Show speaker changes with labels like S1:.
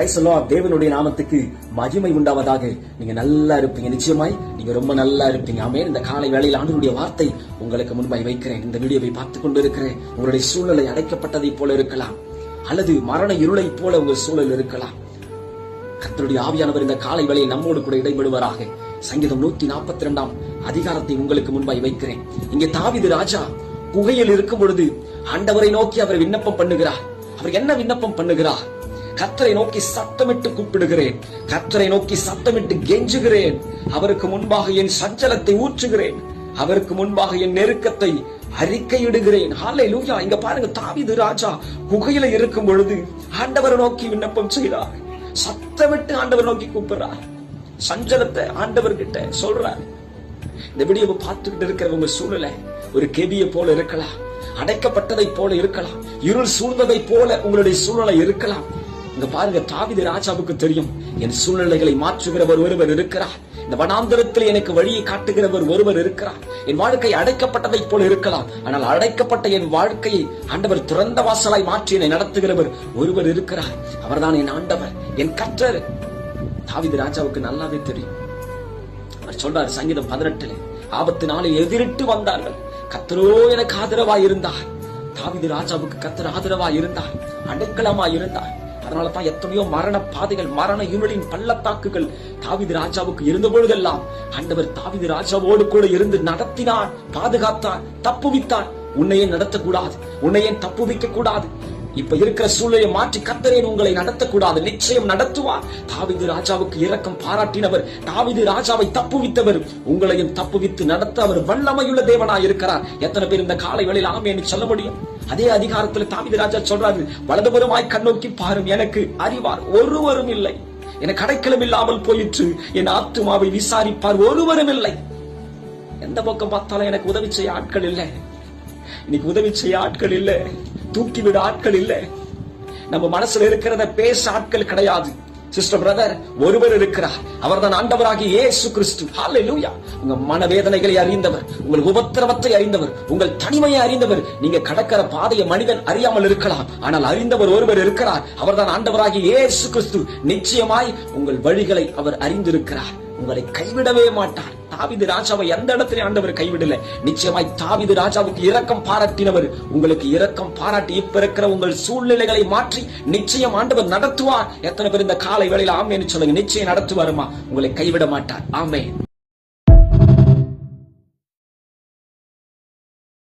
S1: பிரைசலோ தேவனுடைய நாமத்துக்கு மகிமை உண்டாவதாக. நீங்க நல்லா இருப்பீங்க. நிச்சயமாய் நீங்க ரொம்ப நல்லா இருப்பீங்க. ஆமே இந்த காலை வேளையில் ஆண்டவருடைய வார்த்தை உங்களுக்கு முன்பாய் வைக்கிறேன். இந்த வீடியோவை பார்த்து கொண்டு இருக்கிறேன் உங்களுடைய சூழ்நிலை அடைக்கப்பட்டதை போல இருக்கலாம். அல்லது மரண இருளை போல உங்கள் சூழல் இருக்கலாம். கத்தருடைய ஆவியானவர் இந்த காலை வேளையில் நம்மோடு கூட இடைபடுவாராக. சங்கீதம் நூத்தி நாற்பத்தி இரண்டாம் அதிகாரத்தை உங்களுக்கு முன்பாய் வைக்கிறேன். இங்கே தாவிது ராஜா குகையில் இருக்கும் பொழுது ஆண்டவரை நோக்கி அவர் விண்ணப்பம் பண்ணுகிறார். அவர் என்ன விண்ணப்பம் பண்ணுகிறார்? கத்தரை நோக்கி சத்தமிட்டு கூப்பிடுகிறேன். கத்தரை நோக்கி சத்தமிட்டு கெஞ்சுகிறேன். அவருக்கு முன்பாக என் சஞ்சலத்தை ஊற்றுகிறேன். அவருக்கு முன்பாக என் நெருக்கத்தை அறிக்கையிடுகிறேன். ஹாலே லூயா இங்க பாருங்க தாவிது ராஜா குகையில இருக்கும் பொழுது ஆண்டவரை நோக்கி விண்ணப்பம் செய்கிறார் சத்தமிட்டு ஆண்டவர் நோக்கி கூப்பிடுறார். சஞ்சலத்தை ஆண்டவர் கிட்ட சொல்றார். இந்த விடியவை பார்த்துக்கிட்டு இருக்கிற உங்க சூழலை ஒரு கெபிய போல இருக்கலாம். அடைக்கப்பட்டதை போல இருக்கலாம். இருள் சூழ்ந்ததை போல உங்களுடைய சூழலை இருக்கலாம். இங்க பாருங்க தாவித ராஜாவுக்கு தெரியும். என் சூழ்நிலைகளை மாற்றுகிறவர் ஒருவர் இருக்கிறார். இந்த வனாந்தரத்தில் எனக்கு வழியை காட்டுகிறவர் ஒருவர் இருக்கிறார். என் வாழ்க்கை அடைக்கப்பட்டதை போல இருக்கலாம். ஆனால் அடைக்கப்பட்ட என் வாழ்க்கையை ஆண்டவர் திறந்த வாசலாய் மாற்றி என்னை நடத்துகிறவர் ஒருவர் இருக்கிறார். அவர்தான் என் ஆண்டவர் என் கற்றர் தாவித ராஜாவுக்கு நல்லாவே தெரியும். அவர் சொல்றார் சங்கீதம் பதினெட்டுல ஆபத்து நாளில் எதிரிட்டு வந்தார்கள். கத்தரோ எனக்கு ஆதரவா இருந்தார் தாவிது ராஜாவுக்கு கத்தர் ஆதரவா இருந்தார் அடைக்கலமா இருந்தார் அதனால தான் எத்தனையோ மரண பாதைகள் மரண இருளின் பள்ளத்தாக்குகள் தாவிது ராஜாவுக்கு இருந்த பொழுதெல்லாம் ஆண்டவர் தாவிது ராஜாவோடு கூட இருந்து நடத்தினார் பாதுகாத்தார் தப்புவித்தார். உன்னையே நடத்தக்கூடாது? உன்னையே தப்புவிக்க கூடாது இப்ப இருக்கிற சூழ்நிலையை மாற்றி கத்தரேன் உங்களை நடத்தக்கூடாது. நிச்சயம் நடத்துவார் தாவிது ராஜாவுக்கு இரக்கம் பாராட்டினவர். தாவிது ராஜாவை தப்புவித்தவர். உங்களையும் தப்புவித்து நடத்த அவர் வல்லமையுள்ள தேவனாய் இருக்கிறார். எத்தனை பேர் இந்த காலை வேளையில் ஆமேன்னு சொல்ல முடியும்? அதே அதிகாரத்துல தாவிது ராஜா சொல்றாரு வலதுபுறமாய் கண்ணோக்கி பாரும். எனக்கு அறிவார். ஒருவரும் இல்லை. எனக்கு அடைக்கலம் இல்லாமல் போயிற்று. என் ஆத்துமாவை விசாரிப்பார். ஒருவரும் இல்லை. எந்த பக்கம் பார்த்தாலும் எனக்கு உதவி செய்ய ஆட்கள் இல்லை. இன்னைக்கு உதவி செய்ய ஆட்கள் இல்லை. தூக்கி விட ஆட்கள் இல்ல. நம்ம மனசுல இருக்கிறத பேச ஆட்கள் கிடையாது. சிஸ்டர் பிரதர் ஒருவர் இருக்கிறார். அவர்தான் ஆண்டவராகி ஏசு கிறிஸ்து. ஹalleluya உங்க மனவேதனைகளை அறிந்தவர் உங்கள் உபத்திரவத்தை அறிந்தவர் உங்கள் தனிமையை அறிந்தவர். நீங்க கடக்கிற பாதையை மனிதன் அறியாமல் இருக்கலாம். ஆனால் அறிந்தவர் ஒருவர் இருக்கிறார். அவர்தான் ஆண்டவராகிய ஏசு கிறிஸ்து. நிச்சயமாய் உங்கள் வழிகளை அவர் அறிந்திருக்கிறார். உங்களை கைவிடவே மாட்டார். தாவிது ராஜாவை எந்த இடத்துல ஆண்டவர் கைவிடல? நிச்சயமாய் தாவிது ராஜாவுக்கு இரக்கம் பாராட்டினவர். உங்களுக்கு இரக்கம் பாராட்டி இப்ப இருக்கிற உங்கள் சூழ்நிலைகளை மாற்றி நிச்சயம் ஆண்டவர் நடத்துவார். எத்தனை பேர் இந்த காலை வேளையில ஆமேன்னு சொல்லுங்க. நிச்சயம் நடத்துவாருமா? உங்களை கைவிட மாட்டார். ஆமே